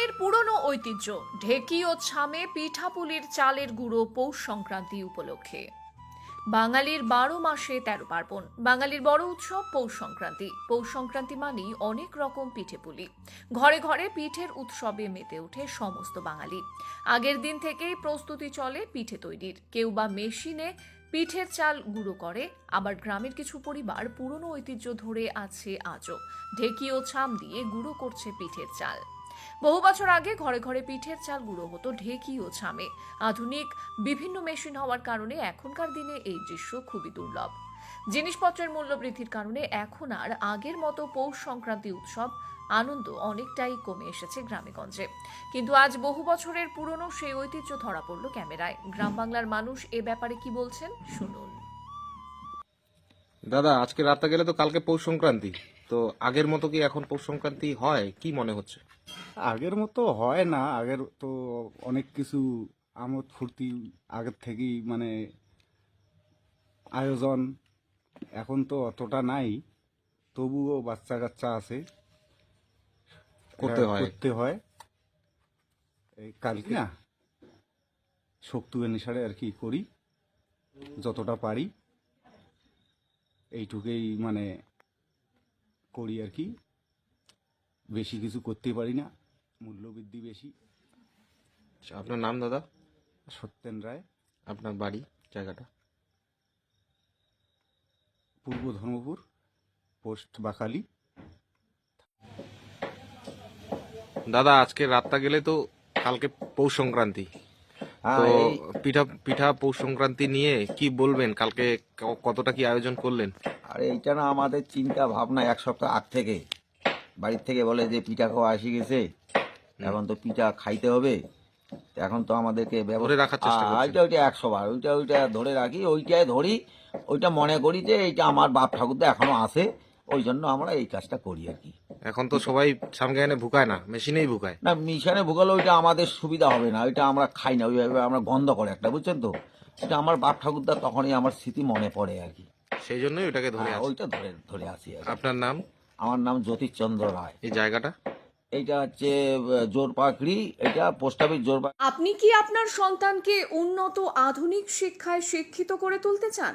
গ্রামের পুরনো ঐতিহ্য, ঢেকি ও ছামে পিঠাপুলির চালের গুঁড়ো পৌষ সংক্রান্তি উপলক্ষে। বাঙালির বারো মাসে তেরো পার্বণ, বাঙালির বড় উৎসব পৌষ সংক্রান্তি। পৌষ সংক্রান্তি মানেই অনেক রকম পিঠে পুলি ঘরে ঘরে পিঠের উৎসবে মেতে ওঠে সমস্ত বাঙালি। আগের দিন থেকেই প্রস্তুতি চলে পিঠে তৈরির। কেউ বা মেশিনে পিঠের চাল গুঁড়ো করে, আবার গ্রামের কিছু পরিবার পুরনো ঐতিহ্য ধরে আছে আজও। ঢেকি ও ছাম দিয়ে গুঁড়ো করছে পিঠের চাল। বহু বছর আগে ঘরে ঘরে পিঠের চাল গুঁড়ো হতো, ঢেকি ও ছামে। আধুনিক, বিভিন্ন মেশিন হওয়ার কারণে এখনকার দিনে এই দৃশ্য খুবই দুর্লভ। জিনিসপত্রের মূল্য বৃদ্ধির কারণে এখন আর আগের মতো পৌষ সংক্রান্তি উৎসব আনন্দ অনেকটাই কমে এসেছে গ্রামেগঞ্জে। কিন্তু আজ বহু বছরের পুরনো সেই ঐতিহ্য ধরা পড়ল ক্যামেরায়। গ্রাম বাংলার মানুষ এ ব্যাপারে কি বলছেন, শুনুন। দাদা, আজকে রাতটা গেলে তো কালকে পৌষ সংক্রান্তি। তো আগের মতো কি এখন পৌষ সংক্রান্তি হয়? কি মনে হচ্ছে? আগের মতো হয় না। আগের তো অনেক কিছু আমোদ ফুর্তি আগের থেকেই মানে আয়োজন এখন তো অতটা নাই। তবুও বাচ্চা কাচ্চা আছে। করতে হ্যাঁ, হয়। করতে হয়। এই কালকে না শক্তি অনুসারে আর কি করি যতটা পারি। এইটুকুই মানে করি আর কি। বেশি কিছু করতে পারি না মূল্যবৃদ্ধি বেশি। আচ্ছা, আপনার নাম দাদা? সত্যেন রায়। আপনার বাড়ি জায়গাটা? পূর্ব ধর্মপুর পোস্ট বাকালি দাদা আজকে রাতটা গেলে তো কালকে পৌষ সংক্রান্তি। তো পিঠা পিঠা পৌষ সংক্রান্তি নিয়ে কি বলবেন? কালকে কতটা কি আয়োজন করলেন? আর এইটা না আমাদের চিন্তা ভাবনা এক সপ্তাহ আগ থেকে। বাড়ির থেকে বলে যে পিঠা খাওয়া আসি গেছে এখন তো পিঠা খাইতে হবে। এখন তো আমাদেরকে ধরে রাখার চেষ্টা ওইটা ওইটা একশো বার ওইটা ওইটা ধরে রাখি ওইটাই ধরি ওইটা মনে করি যে এইটা আমার বাপ ঠাকুরদা এখনও আছে। ওই জন্য আমরা এই কাজটা করি আর কি। এখন তো সবাই সামনে এনে ভুকায় না মেশিনেই ভুকায়। না মিশনে ভুকালে ওইটা আমাদের সুবিধা হবে না ওইটা আমরা খাই না ওইভাবে আমরা গন্ধ করে একটা বুঝছেন তো? এটা আমার বাপ ঠাকুরদা তখনই আমার স্মৃতি মনে পড়ে আর কি। সেই জন্যই ওটাকে ধরে হ্যাঁ, ওইটা ধরে ধরে আসি আর কি। আপনার নাম? আমার নাম জ্যোতিষচন্দ্র রায়। এই জায়গাটা? এইটা হচ্ছে জোরপাকড়ি এটা পোস্ট অফিস জোরপাক আপনি কি আপনার সন্তানকে উন্নত আধুনিক শিক্ষায় শিক্ষিত করে তুলতে চান?